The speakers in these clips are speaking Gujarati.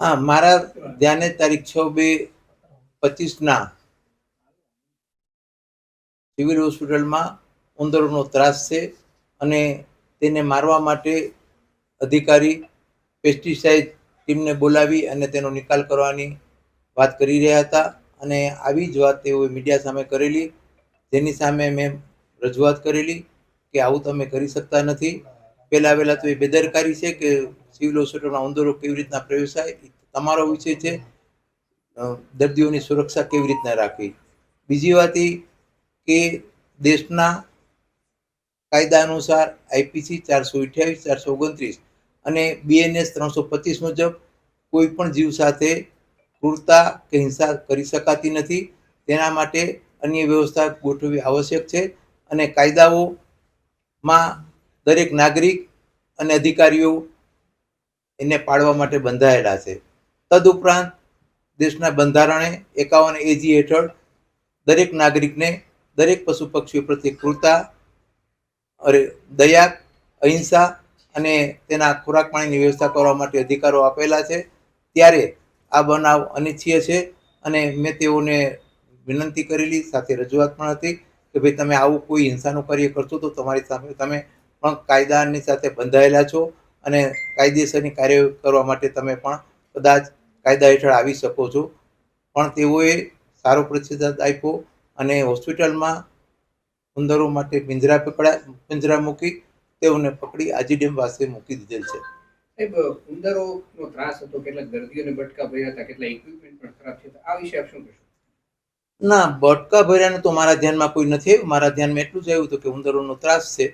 હા, મારા ધ્યાને તારીખ છ બે પચીસના સિવિલ હોસ્પિટલમાં ઉંદરોનો ત્રાસ છે અને તેને મારવા માટે અધિકારી પેસ્ટિસાઇડ ટીમને બોલાવી અને તેનો નિકાલ કરવાની વાત કરી રહ્યા હતા અને આવી જ વાત તેઓએ મીડિયા સામે કરેલી, જેની સામે મેં રજૂઆત કરેલી કે આવું તમે કરી શકતા નથી. પહેલાં વહેલાં તો એ બેદરકારી છે કે સિવિલ હોસ્પિટલમાં ઉંદરો કેવી રીતના પ્રવેશાય તમારો વિષય છે. દર્દીઓની સુરક્ષા કેવી રીતના રાખવી? બીજી વાત એ કે દેશના કાયદા અનુસાર આઈપીસી ચારસો અઠ્યાવીસ, ચારસો ઓગણત્રીસ અને બીએનએસ ત્રણસો પચીસ મુજબ કોઈ પણ જીવ સાથે ક્રૂરતા કે હિંસા કરી શકાતી નથી. તેના માટે અન્ય વ્યવસ્થા ગોઠવવી આવશ્યક છે અને કાયદાઓમાં દરેક નાગરિક અને અધિકારીઓ એને પાળવા માટે બંધાયેલા છે. તદુપરાંત દેશના બંધારણે એકાવન એજી હેઠળ દરેક નાગરિકને દરેક પશુ પક્ષીઓ પ્રત્યે ક્રૂરતા, અરે, દયા, અહિંસા અને તેના ખોરાક પાણીની વ્યવસ્થા કરવા માટે અધિકારો આપેલા છે. ત્યારે આ બનાવ અનિચ્છીય છે અને મેં તેઓને વિનંતી કરેલી, સાથે રજૂઆત પણ હતી કે ભાઈ તમે આવું કોઈ હિંસાનું કાર્ય કરશો તો તમારી સામે તમે પણ કાયદાની સાથે બંધાયેલા છો. અને કાયદેસરની કાર્ય કરવા માટે તમે પણ કદાચ કાયદા હેઠળ આવી શકો છો. પણ તેઓએ સારો પ્રતિસાદ આપ્યો અને હોસ્પિટલમાં ઉંદરો માટે પિંજરા પકડા પિંજરા મૂકી તેઓને પકડી આજીડેમ પાસે મૂકી દીધેલ છે. સાહેબ ઉંદરોનો ત્રાસ હતો કેટલાક દર્દીઓને બટકા ભર્યા હતા કેટલા ઇક્વિપમેન્ટ પણ ખરાબ છે આ વિશે આપ શું કહેશો? ના બટકા ભર્યાનું તો મારા ધ્યાનમાં કોઈ નથી મારા ધ્યાનમાં એટલું જ આવ્યું હતું કે ઉંદરોનો ત્રાસ છે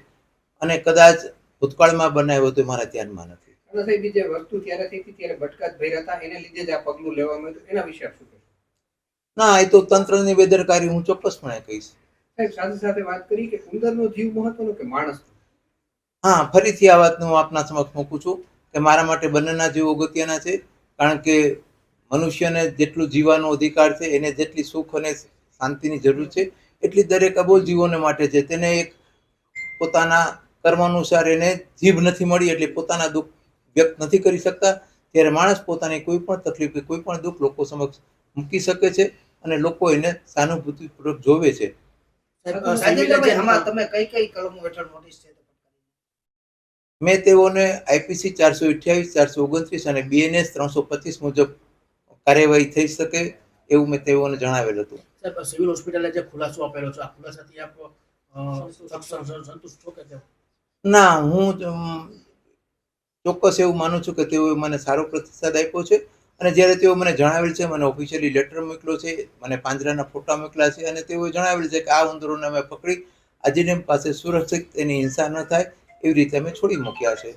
અને કદાચ ભૂતકાળમાં બનાવ્યો તો મારા ધ્યાનમાં નથી. સાહેબ વસ્તુ ત્યારે થઈ હતી ત્યારે જ ભર્યા હતા એને લીધે જ આ પગલું લેવામાં આવ્યું એના વિશે શું ના એ તો તંત્રની બેદરકારી હું ચોક્કસપણે કહીશ. સાહેબ સાથે સાથે વાત કરી કે ઉંદરનો જીવ મહત્વનો કે માણસ હા ફરીથી આ વાતને હું આપના સમક્ષ મૂકું છું કે મારા માટે બંનેના જીવો અગત્યના છે કારણ કે મનુષ્યને જેટલું જીવવાનો અધિકાર છે એને જેટલી સુખ અને શાંતિની જરૂર છે એટલી દરેક અબોલ જીવોને માટે છે. તેને એક પોતાના કર્મ અનુસાર એને જીભ નથી મળી એટલે પોતાના દુઃખ વ્યક્ત નથી કરી શકતા ત્યારે માણસ પોતાની કોઈ પણ તકલીફ કે કોઈ પણ દુઃખ લોકો સમક્ષ મૂકી શકે છે અને લોકો એને સહાનુભૂતિપૂર્વક જોવે છે. રાજેન્દ્રભાઈ આમાં તમે કઈ કઈ કલમો હેઠળ નોટિસ છે? મેં તેઓને આઈપીસી ચારસો અઠ્યાવીસ ચારસો ઓગણત્રીસ અને બીએનએસ ત્રણસો પચીસ મુજબ કાર્યવાહી થઈ શકે એવું મેં તેઓને જણાવેલ હતું. સાહેબ સિવિલ હોસ્પિટલે જે ખુલાસો આપેલો છે આ ખુલાસાથી આપ સક્ષમ- સંતુષ્ટ છો કે? ના, હું ચોક્કસ એવું માનું છું કે તેઓએ મને સારો પ્રતિસાદ આપ્યો છે અને જ્યારે તેઓ મને જણાવેલ છે, મને ઓફિશિયલી લેટર મોકલ્યો છે, મને પાંજરાના ફોટા મોકલ્યા છે અને તેઓએ જણાવેલ છે કે આ ઉંદરોને અમે પકડી આજીડેમ પાસે સુરક્ષિત, એની હિંસા ન થાય, એવી રીતે અમે છોડી મૂક્યા છે.